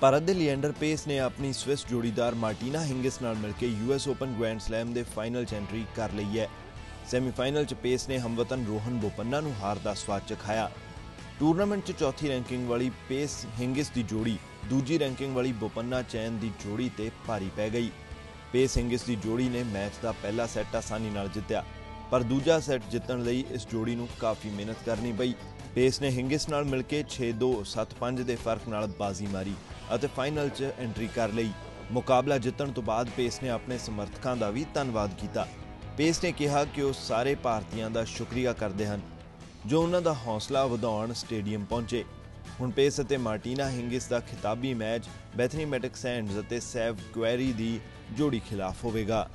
ਭਾਰਤ ਦੇ ਲੀਐਂਡਰ ਪੇਸ ਨੇ ਆਪਣੀ ਸਵਿਸ ਜੋੜੀਦਾਰ ਮਾਰਟੀਨਾ ਹਿੰਗਿਸ ਨਾਲ ਮਿਲ ਕੇ ਯੂਐਸ ਓਪਨ ਗ੍ਰੈਂਡ ਸਲੈਮ ਦੇ ਫਾਈਨਲ 'ਚ ਐਂਟਰੀ ਕਰ ਲਈ ਹੈ। ਸੈਮੀਫਾਈਨਲ 'ਚ ਪੇਸ ਨੇ ਹਮਵਤਨ ਰੋਹਨ ਬੋਪੰਨਾ ਨੂੰ ਹਾਰ ਦਾ ਸਵਾਦ ਚਖਾਇਆ। ਟੂਰਨਾਮੈਂਟ 'ਚ ਚੌਥੀ ਰੈਂਕਿੰਗ ਵਾਲੀ ਪੇਸ ਹਿੰਗਿਸ ਦੀ ਜੋੜੀ, ਦੂਜੀ ਰੈਂਕਿੰਗ ਵਾਲੀ ਬੋਪੰਨਾ ਚੈਨ ਦੀ ਜੋੜੀ ਤੇ ਭਾਰੀ ਪੈ ਗਈ। ਪੇਸ ਹਿੰਗਿਸ ਦੀ ਜੋੜੀ ਨੇ ਮੈਚ ਦਾ ਪਹਿਲਾ ਸੈੱਟ ਆਸਾਨੀ ਨਾਲ ਜਿੱਤਿਆ। ਪਰ ਦੂਜਾ ਸੈੱਟ ਜਿੱਤਣ ਲਈ ਇਸ ਜੋੜੀ ਨੂੰ ਕਾਫੀ ਮਿਹਨਤ ਕਰਨੀ ਪਈ। ਪੇਸ ਨੇ ਹਿੰਗਿਸ ਨਾਲ ਮਿਲ ਕੇ 6-2 7-5 ਦੇ ਫ਼ਰਕ ਨਾਲ ਬਾਜ਼ੀ ਮਾਰੀ ਅਤੇ ਫਾਈਨਲ 'ਚ ਐਂਟਰੀ ਕਰ ਲਈ। ਮੁਕਾਬਲਾ ਜਿੱਤਣ ਤੋਂ ਬਾਅਦ ਪੇਸ ਨੇ ਆਪਣੇ ਸਮਰਥਕਾਂ ਦਾ ਵੀ ਧੰਨਵਾਦ ਕੀਤਾ। ਪੇਸ ਨੇ ਕਿਹਾ ਕਿ ਉਹ ਸਾਰੇ ਭਾਰਤੀਆਂ ਦਾ ਸ਼ੁਕਰੀਆ ਕਰਦੇ ਹਨ, ਜੋ ਉਹਨਾਂ ਦਾ ਹੌਸਲਾ ਵਧਾਉਣ ਸਟੇਡੀਅਮ ਪਹੁੰਚੇ। ਹੁਣ ਪੇਸ ਅਤੇ ਮਾਰਟੀਨਾ ਹਿੰਗਿਸ ਦਾ ਖਿਤਾਬੀ ਮੈਚ ਬੈਥਨੀ ਮੈਟਿਕ ਸੈਂਡਜ਼ ਅਤੇ ਸੈਵ ਕੁਐਰੀ ਦੀ ਜੋੜੀ ਖਿਲਾਫ ਹੋਵੇਗਾ।